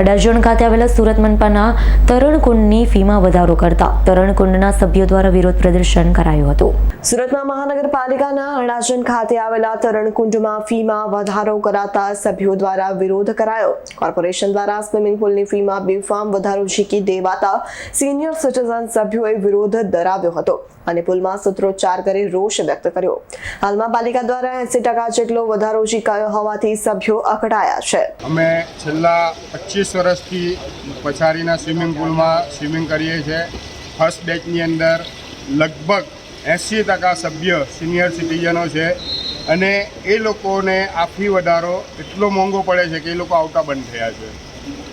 અડાજણ ખાતે આવેલા સુરત મનપાના તરણકુંડની ફીમાં વધારો કરતા તરણકુંડના સભ્યો દ્વારા વિરોધ પ્રદર્શન કરાયું હતું. સુરતમાં મહાનગરપાલિકાના અડાજણ ખાતે આવેલા તરણકુંડમાં ફીમાં વધારો કરાતા સભ્યો દ્વારા વિરોધ કરાયો. કોર્પોરેશન દ્વારા સ્વિમિંગ પુલની ફીમાં બેફામ વધારો ઝીકી દેવાતા સિનિયર સિટીઝન સભ્યોએ વિરોધ દરાવ્યો હતો અને પુલમાં સૂત્રોચ્ચાર કરી રોષ વ્યક્ત કર્યો. હાલમાં પાલિકા દ્વારા એસી ટકા જેટલો વધારો ઝીકાયો હોવાથી સભ્યો અકળાયા છે. અમે છેલ્લા પચીસ વર્ષથી પછાડીના સ્વિમિંગ પુલમાં સ્વિમિંગ કરીએ છીએ. ફર્સ્ટ બેચની અંદર લગભગ એંસી ટકા સભ્ય સિનિયર સિટીઝનો છે અને એ લોકોને આ ફી વધારો એટલો મોંઘો પડે છે કે એ લોકો આવતા બંધ થયા છે.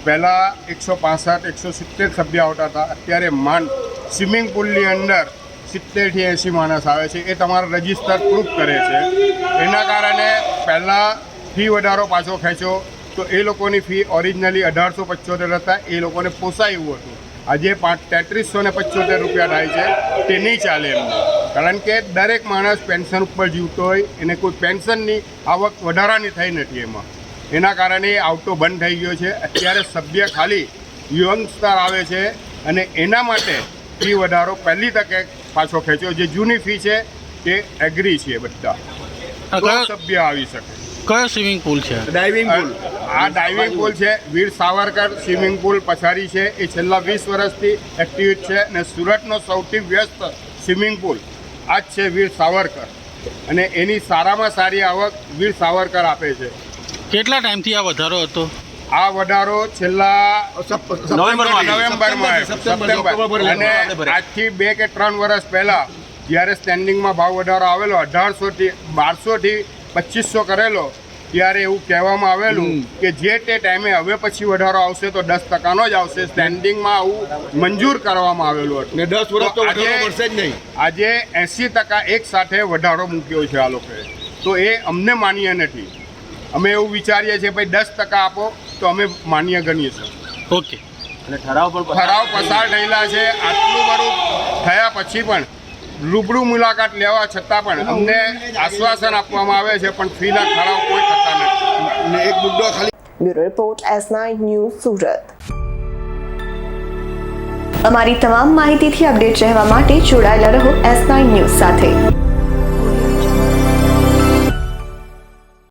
પહેલાં એકસો પાસઠ, એકસો સિત્તેર સભ્ય આવતા હતા. અત્યારે માંડ સ્વિમિંગ પુલની અંદર સિત્તેરથી એંસી માણસ આવે છે. એ તમારા રજિસ્ટર પ્રૂફ કરે છે. એના કારણે પહેલાં ફી વધારો પાછો ખેંચો તો એ લોકોની ફી ઓરિજિનલી અઢારસો પચોતેર હતા. એ લોકોને પોસાય એવું હતું. આજે પાંચ તેત્રીસો ને પચોતેર રૂપિયા થાય છે. તે નહીં ચાલે એમને. કારણ કે દરેક માણસ પેન્શન ઉપર જીવતો હોય. એને કોઈ પેન્શનની આવક વધારાની થઈ નથી એમાં. એના કારણે આવતો બંધ થઈ ગયો છે. અત્યારે સભ્ય ખાલી યંગસ્ટર આવે છે અને એના માટે ફી વધારો પહેલી તકે પાછો ખેંચ્યો. જે જૂની ફી છે તે એગ્રી છે બધા. સભ્ય આવી શકે. કયો સ્વિમિંગ પુલ છે? ડાઇવિંગ પુલ આ ડાઇવિંગ પુલ છે. વીર સાવરકર સ્વિમિંગ પુલ પછાડી છે. એ છેલ્લા વીસ વર્ષથી એક્ટિવ છે અને સુરતનો સૌથી વ્યસ્ત સ્વિમિંગ પુલ આ જ છે વીર સાવરકર. અને એની સારામાં સારી આવક વીર સાવરકર આપે છે. કેટલા ટાઈમથી આ વધારો હતો? આ વધારો છેલ્લા નવેમ્બરમાં નવેમ્બરમાં સપ્ટેમ્બર અને આજથી બે કે ત્રણ વર્ષ પહેલા જ્યારે સ્ટેન્ડિંગમાં ભાવ વધારો આવેલો અઢારસોથી બારસોથી પચીસો કરેલો ત્યારે એવું કહેવામાં આવેલું કે જે તે ટાઈમે હવે પછી વધારો આવશે તો દસ ટકાનો જ આવશે. સ્ટેન્ડિંગમાં આવું મંજૂર કરવામાં આવેલું હતું. ને દસ વર્ષ તો મળશે જ નહીં. આજે એંસી ટકા એક સાથે વધારો મૂક્યો છે આ લોકોએ. તો એ અમને માન્ય નથી. અમે એવું વિચારીએ છીએ ભાઈ દસ ટકા આપો તો અમે માન્ય છીએ. ઓકે. અને ઠરાવ પણ ઠરાવ પસાર થયેલા છે. આટલું બધું થયા પછી પણ રૂબરૂ મુલાકાત લેવા છતાં પણ અમને આશ્વાસન આપવામાં આવે છે પણ ફીના ઠરાવ કોઈ થતા નથી. ને એક મુદ્દો ખાલી bureau report S nine news Surat. અમારી તમામ માહિતીથી અપડેટ રહેવા માટે જોડાયેલા રહો એસ નાઇન ન્યૂઝ સાથે.